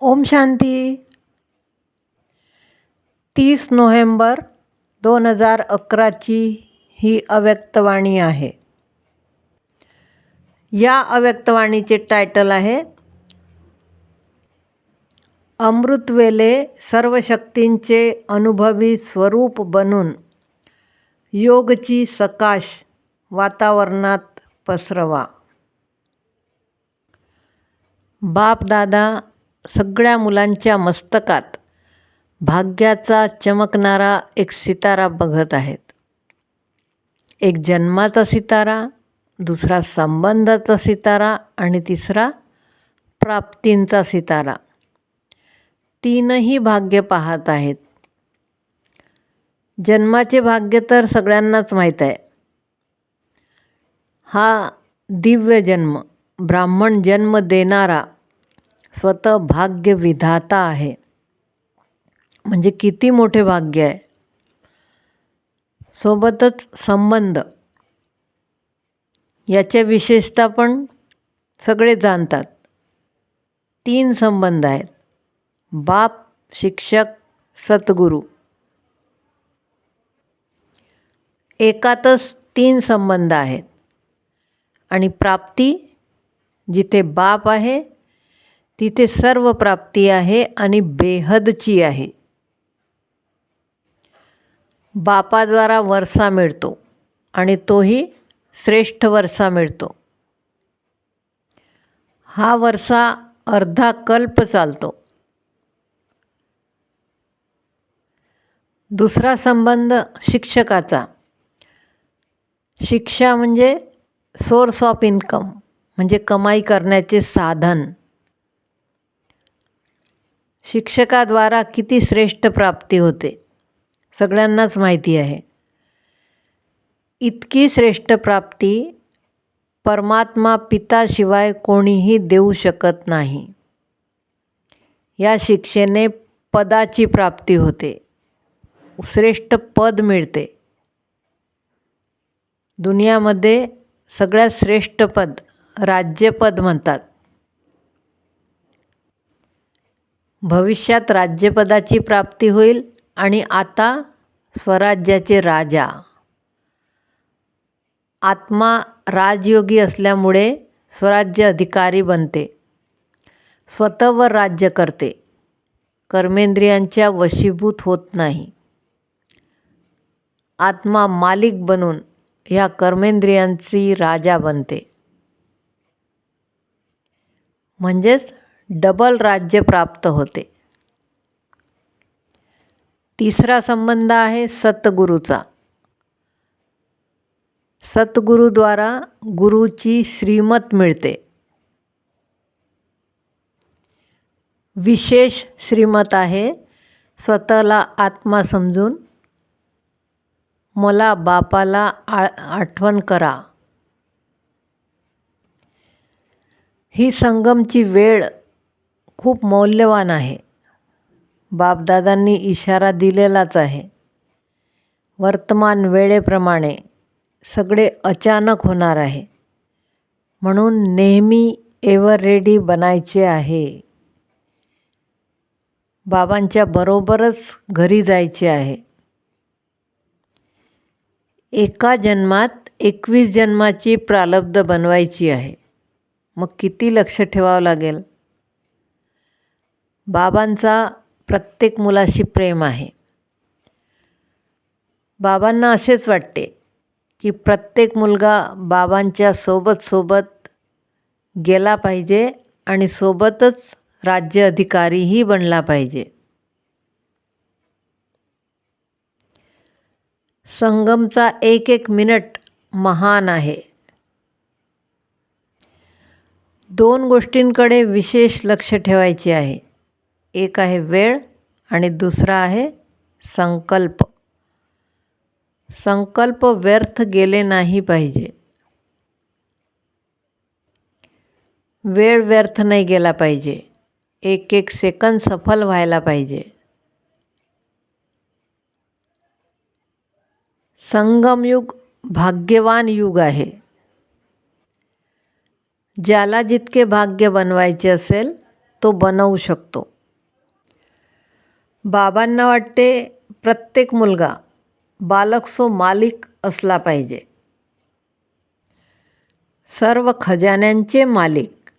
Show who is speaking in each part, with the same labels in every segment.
Speaker 1: ओम शांती. तीस नोव्हेंबर दोन हजार अकराची ही अव्यक्तवाणी आहे. या अव्यक्तवाणीचे टायटल आहे अमृतवेले सर्व शक्तींचे अनुभवी स्वरूप बनून योगची सकाश वातावरणात पसरवा. बापदादा सगळ्या मुलांच्या मस्तकात भाग्याचा चमकणारा एक सितारा बघत आहेत. एक जन्माचा सितारा दुसरा संबंधाचा सितारा आणि तिसरा प्राप्तींचा सितारा. तीनही भाग्य पाहत आहेत. जन्माचे भाग्य तर सगळ्यांनाच माहीत आहे. हा दिव्य जन्म ब्राह्मण जन्म देणारा स्वतः भाग्य विधाता आहे. म्हणजे किती मोठे भाग्य आहे. सोबतच संबंध. याच्या विशेषता पण सगळे जाणतात. तीन संबंध आहेत. बाप शिक्षक सद्गुरू. एकातच तीन संबंध आहेत. आणि प्राप्ती जिथे बाप आहे तिथे सर्व प्राप्ती आहे आणि बेहदची आहे. बापाद्वारा वरसा मिळतो आणि तोही श्रेष्ठ वरसा मिळतो. हा वरसा अर्धा कल्प चालतो. दुसरा संबंध शिक्षकाचा. शिक्षा म्हणजे सोर्स ऑफ इन्कम म्हणजे कमाई करण्याचे साधन. शिक्षकाद्वारा किती श्रेष्ठ प्राप्ती होते? सगळ्यांनाच माहिती आहे. इतकी श्रेष्ठ प्राप्ती परमात्मा पिताशिवाय कोणीही देऊ शकत नाही. या शिक्षेने पदाची प्राप्ती होते. श्रेष्ठ पद मिळते. दुनियामध्ये सगळ्यात श्रेष्ठ पद राज्यपद म्हणतात. भविष्यात राज्यपदाची प्राप्ती होईल आणि आता स्वराज्याचे राजा. आत्मा राजयोगी असल्यामुळे स्वराज्य अधिकारी बनते. स्वतःवर राज्य करते. कर्मेंद्रियांच्या वशीभूत होत नाही. आत्मा मालिक बनून ह्या कर्मेंद्रियांची राजा बनते. म्हणजेच डबल राज्य प्राप्त होते. तिसरा संबंध आहे सतगुरूचा सतगुरूद्वारा गुरुची श्रीमत मिळते. विशेष श्रीमत आहे स्वतःला आत्मा समजून मला बापाला आ आठवण करा. ही संगमची वेळ खूप मौल्यवान आहे. बापदादांनी इशारा दिलेलाच आहे. वर्तमान वेळेप्रमाणे सगळे अचानक होणार आहे. म्हणून नेहमी एव्हर रेडी बनायचे आहे. बाबांच्या बरोबरच घरी जायचे आहे. एका जन्मात एकवीस जन्माची प्रालब्ध बनवायची आहे. मग किती लक्ष ठेवावं लागेल? बाबांचा प्रत्येक मुलाशी प्रेम आहे. बाबांना असेच वाटते की प्रत्येक मुलगा बाबांच्या सोबत सोबत गेला पाहिजे आणि सोबतच राज्य अधिकारीही बनला पाहिजे. संगमचा एक एक मिनिट महान आहे. दोन गोष्टींकडे विशेष लक्ष ठेवायचे आहे. एक आहे वेळ आणि दुसरा आहे संकल्प. संकल्प व्यर्थ गेले नाही पाहिजे. वेळ व्यर्थ नाही गेला पाहिजे. एक एक सेकंद सफल व्हायला पाहिजे. संगमयुग भाग्यवान युग आहे. ज्याला जितके भाग्य बनवायचे असेल तो बनवू शकतो. बाबांना वाटते प्रत्येक मुलगा बालक सो मालिक असला पाहिजे. सर्व खजान्यांचे मालिक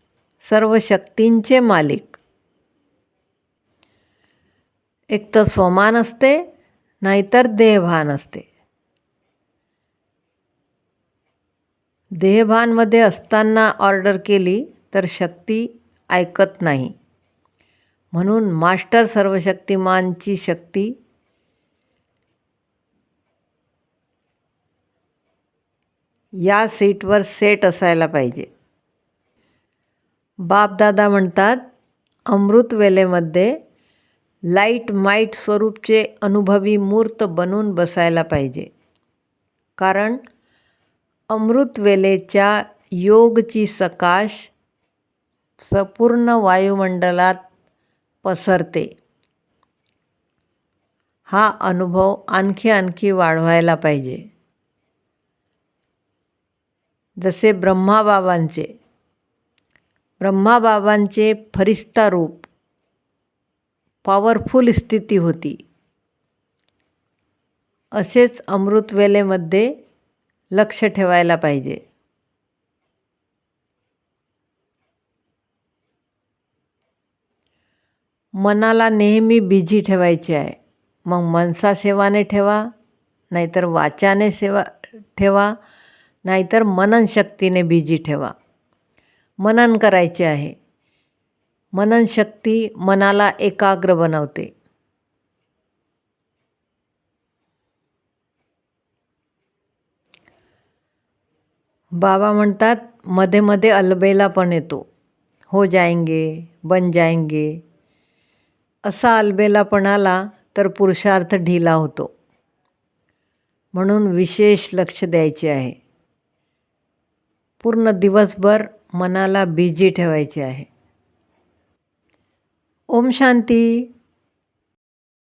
Speaker 1: सर्व शक्तींचे मालिक. एक तर स्वमान असते नाहीतर देहभान असते. देहभानमध्ये असताना ऑर्डर केली तर शक्ती ऐकत नाही. म्हणून मास्टर सर्वशक्तिमानची शक्ती या सीटवर सेट असायला पाहिजे. बापदादा म्हणतात अमृतवेलेमध्ये लाइट माईट स्वरूपचे अनुभवी मूर्त बनून बसायला पाहिजे. कारण अमृतवेलेच्या योगची सकाश संपूर्ण वायुमंडलात पसरते. हा अनुभव आणखी आणखी वाढवायला पाहिजे. जसे ब्रह्माबाबांचे. ब्रह्माबाबांचे फरिस्ता रूप पॉवरफुल स्थिती होती. असेच अमृतवेलेमध्ये लक्ष ठेवायला पाहिजे. मनाला नेहमी बिझी ठेवायची आहे. मग मनसा सेवाने ठेवा नाहीतर वाचाने सेवा ठेवा नाहीतर मननशक्तीने बिझी ठेवा. मनन करायचे आहे. मननशक्ती मनाला एकाग्र बनवते. बाबा म्हणतात मध्ये मध्ये अलबेला पण येतो. हो जाएंगे बन जाएंगे असा अलबेलापण आला तर पुरुषार्थ ढिला होतो. म्हणून विशेष लक्ष द्यायचे आहे. पूर्ण दिवसभर मनाला बिझी ठेवायचे आहे. ओम शांती.